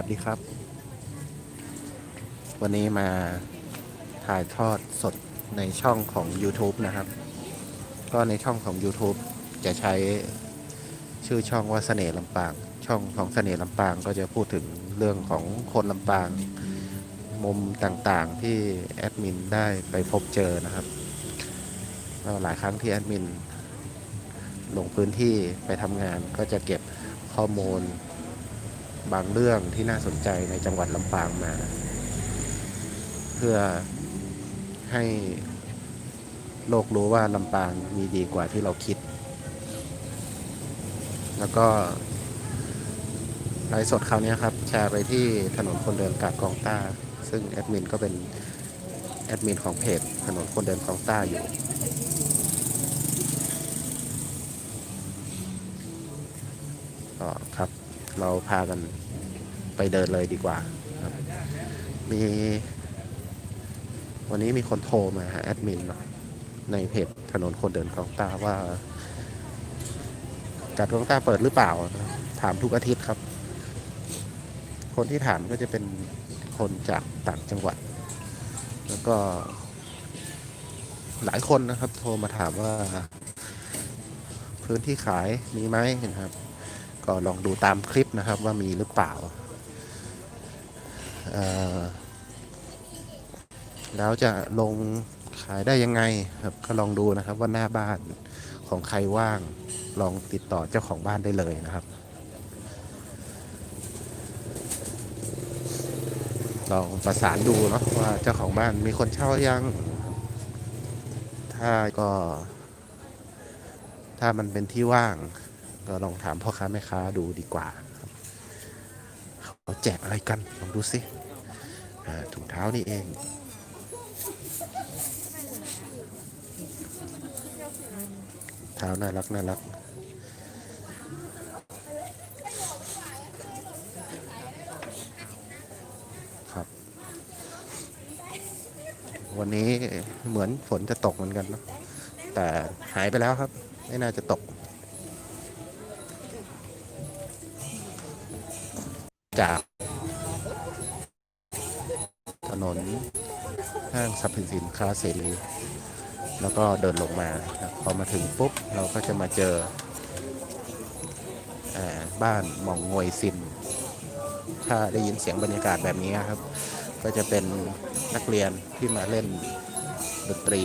สวัสดีครับ วันนี้มาถ่ายทอดสดในช่องของ YouTube นะครับ ก็ในช่องของ YouTube จะใช้ชื่อช่องว่าเสน่ห์ลำปาง ช่องของเสน่ห์ลำปางก็จะพูดถึงเรื่องของคนลำปาง มุมต่างๆที่แอดมินได้ไปพบเจอนะครับหลายครั้งที่แอดมินลงพื้นที่ไปทำงานก็จะเก็บข้อมูล บางเรื่องที่น่าสนใจในจังหวัดลำปางมา เพื่อให้โลกรู้ว่าลำปางมีดีกว่าที่เราคิด แล้วก็ไลฟ์สดคราวนี้ครับ แชร์ไปที่ถนนคนเดินกาดกองต้า ซึ่งแอดมินก็เป็นแอดมินของเพจถนนคนเดินกองต้าอยู่ก็ครับ เราพากันไปเดินเลยดีกว่าครับ มี วันนี้มีคนโทรมาหาแอดมินในเพจถนนคนเดินคลองตาว่าจัดคลองตาเปิดหรือเปล่า ถามทุกอาทิตย์ครับ คนที่ถามก็จะเป็นคนจากต่างจังหวัด แล้วก็หลายคนนะครับ โทรมาถามว่า พื้นที่ขายมีไหมนะครับ ก็ลองดูตามคลิปนะครับว่ามีหรือเปล่า แล้วจะลงขายได้ยังไงครับก็ลองดูนะครับว่าหน้าบ้านของใครว่างลองติดต่อเจ้าของบ้านได้เลยนะครับ ลองประสานดูเนาะว่าเจ้าของบ้านมีคนเช่ายัง ถ้าก็ ถ้ามันเป็นที่ว่าง ก็ลองถามพ่อค้าแม่ค้าดูดีกว่าเขาแจกอะไรกันลองดูสิถุงเท้านี่เองเท้าน่ารักน่ารักครับ วันนี้เหมือนฝนจะตกเหมือนกันเนะแต่หายไปแล้วครับ ไม่น่าจะตก นนห้างสรรพสินค้าเสรีแล้วก็เดินลงมา พอมาถึงปุ๊บ เราก็จะมาเจออบ้านหมองงวยซิน ถ้าได้ยินเสียงบรรยากาศแบบนี้ครับ ก็จะเป็นนักเรียนที่มาเล่นดนตรี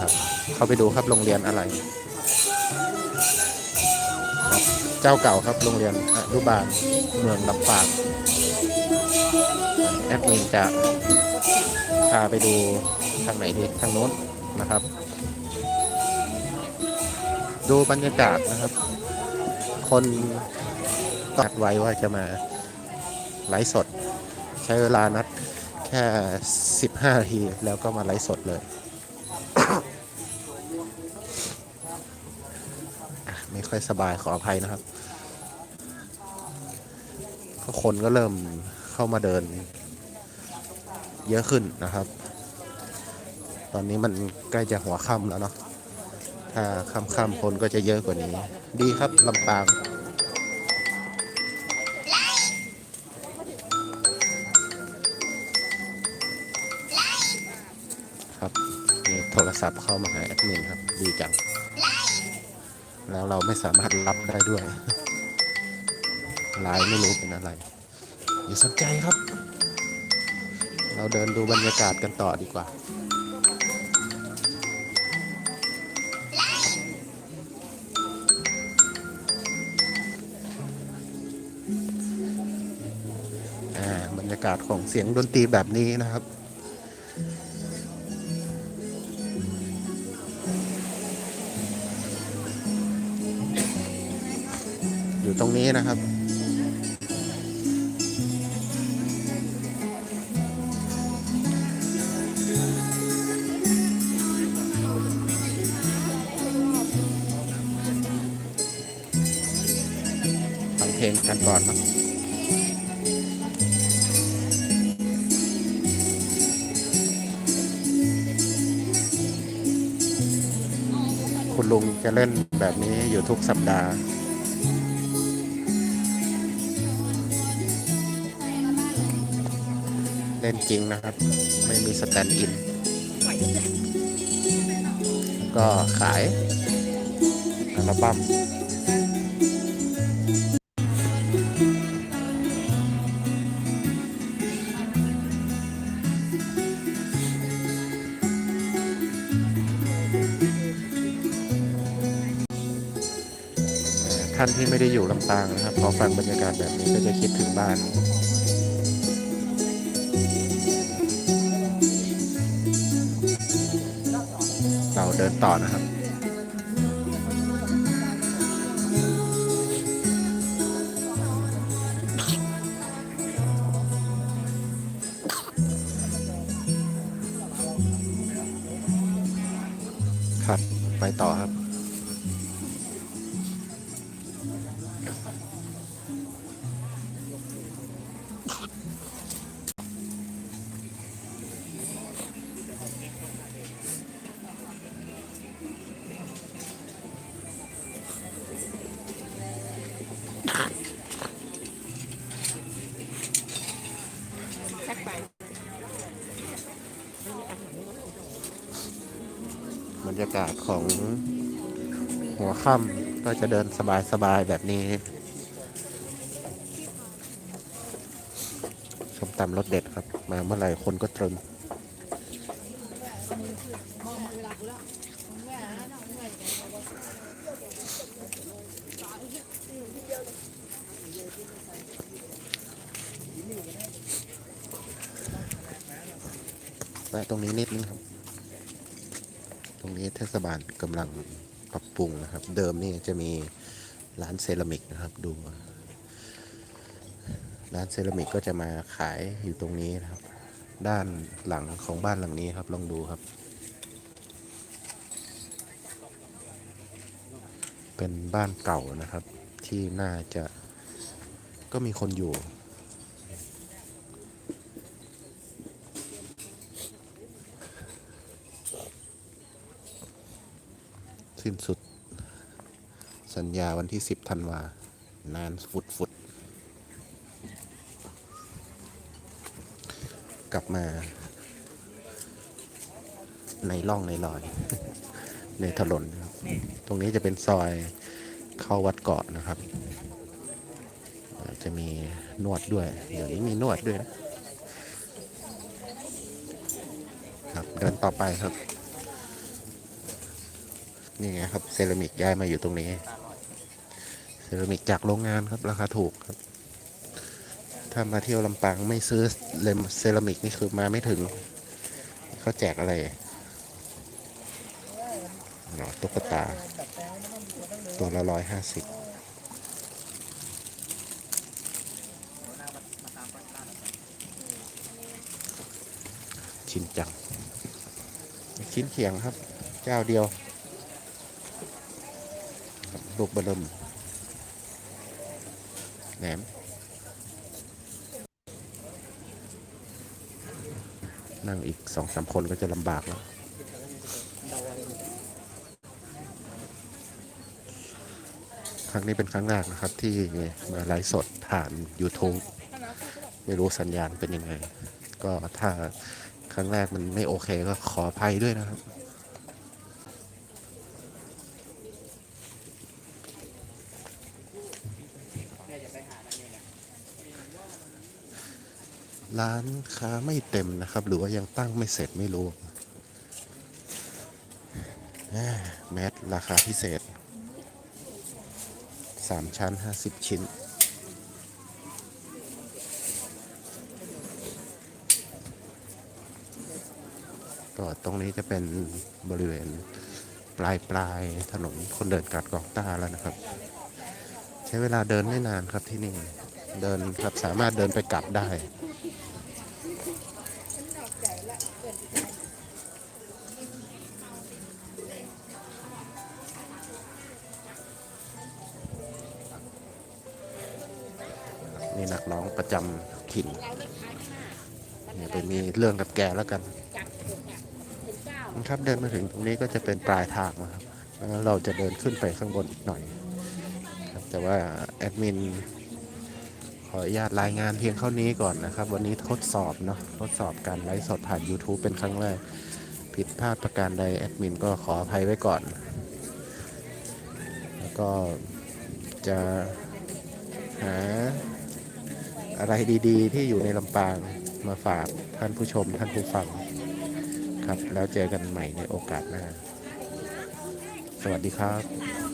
ครับเข้าไปดูครับโรงเรียนอะไร ครับ เจ้าเก่าครับโรงเรียนอนุบาลเมืองลำปางแอดมินจะพาไปดูทางไหนดีทางโน้นนะครับ ดูบรรยากาศนะครับ คนตัดไว้ว่าจะมาไลฟ์สด ใช้เวลานัดแค่ 15นาทีแล้วก็มาไลฟ์สดเลย ค่อยสบายขออภัยนะครับคนก็เริ่มเข้ามาเดิน เยอะขึ้นนะครับ ตอนนี้มันใกล้จะหัวค่ำแล้วเนาะถ้าค่ำๆคนก็จะเยอะกว่านี้ ดีครับลำปางครับมีโทรศัพท์เข้ามาหาแอดมินครับ ดีจัง แล้วเราไม่สามารถรับได้ด้วยลน์ไม่รู้เป็นอะไร อย่าสนใจครับ เราเดินดูบรรยากาศกันต่อดีกว่าอ่าบรรยากาศของเสียงดนตรีแบบนี้นะครับ ตรงนี้นะครับ ฟังเพลงกันก่อนเนอะคุณคุณลุงจะเล่นแบบนี้อยู่ทุกสัปดาห์ ล่นจริงนะครับ ไม่มีสแตนด์อิน ก็ขายอัลบั้มท่านที่ไม่ได้อยู่ลำปางนะครับ พอฟังบรรยากาศแบบนี้ก็จะคิดถึงบ้าน เดินต่อนะครับ บรรยากาศของหัวค่ำก็จะเดินสบายๆแบบนี้สมตำรสเด็ดครับ มาเมื่อไหร่คนก็ตรึมแวะตรงนี้นิดนึงครับ รงนี้เทศบาลกำลังปรับปรุงนะครับ เดิมนี่จะมีร้านเซรามิกนะครับดู ร้านเซรามิกก็จะมาขายอยู่ตรงนี้นะครับ ด้านหลังของบ้านหลังนี้ครับลองดูครับ เป็นบ้านเก่านะครับที่น่าจะก็มีคนอยู่ สิ้นสุด สัญญาวันที่ 10ธันวา นานฟุดฟุดกลับมา ในร่องในรอย ในถนนนะครับตรงนี้จะเป็นซอยเข้าวัดเกาะนะครับ จะมีนวดด้วย เดี๋ยวนี้มีนวดด้วยนะครับ เดินต่อไปครับ นี่ไงครับเซรามิกย้ายมาอยู่ตรงนี้ เซรามิกจากโรงงานครับราคาถูกครับ ถ้ามาเที่ยวลำปางไม่ซื้อเลมเซรามิกนี่คือมาไม่ถึงเขาแจกอะไรเนาะตุ๊กตา ตัวละร้อยห้าสิบชิ้นจัง ชิ้นเขียงครับ เจ้าเดียว ลูกบะเริ่มแหนมนั่งอีกสองสามคนก็จะลำบากแล้ว ครั้งนี้เป็นครั้งแรกนะครับที่มาไลฟ์สดผ่าน YouTube ไม่รู้สัญญาณเป็นยังไง ก็ถ้าครั้งแรกมันไม่โอเคก็ขออภัยด้วยนะครับ ร้านค้าไม่เต็มนะครับ หรือว่ายังตั้งไม่เสร็จไม่รู้แมสราคาพิเศษสามชั้นห้าสิบชิ้น ก็ตรงนี้จะเป็นบริเวณปลายปลายถนนคนเดินกัดกองต้าแล้วนะครับ ใช้เวลาเดินไม่นานครับที่นี่ เดินครับสามารถเดินไปกลับได้ นี่นักร้องประจำถิ่นเนี่ยไปมีเรื่องกับแกแล้วกันครับเดินมาถึงตรงนี้ก็จะเป็นปลายทางนะครับแล้วเราจะเดินขึ้นไปข้างบนอีกหน่อยครับแต่ว่าแอดมินขออนุญาตรายงานเพียงเท่านี้ก่อนนะครับ วันนี้ทดสอบเนาะทดสอบการไลฟ์สดผ่าน YouTube เป็นครั้งแรก ผิดพลาดประการใดแอดมินก็ขออภัยไว้ก่อน แล้วก็จะ อะไรดีๆ ที่อยู่ในลำปางมาฝากท่านผู้ชมท่านผู้ฟังครับ แล้วเจอกันใหม่ในโอกาสหน้า สวัสดีครับ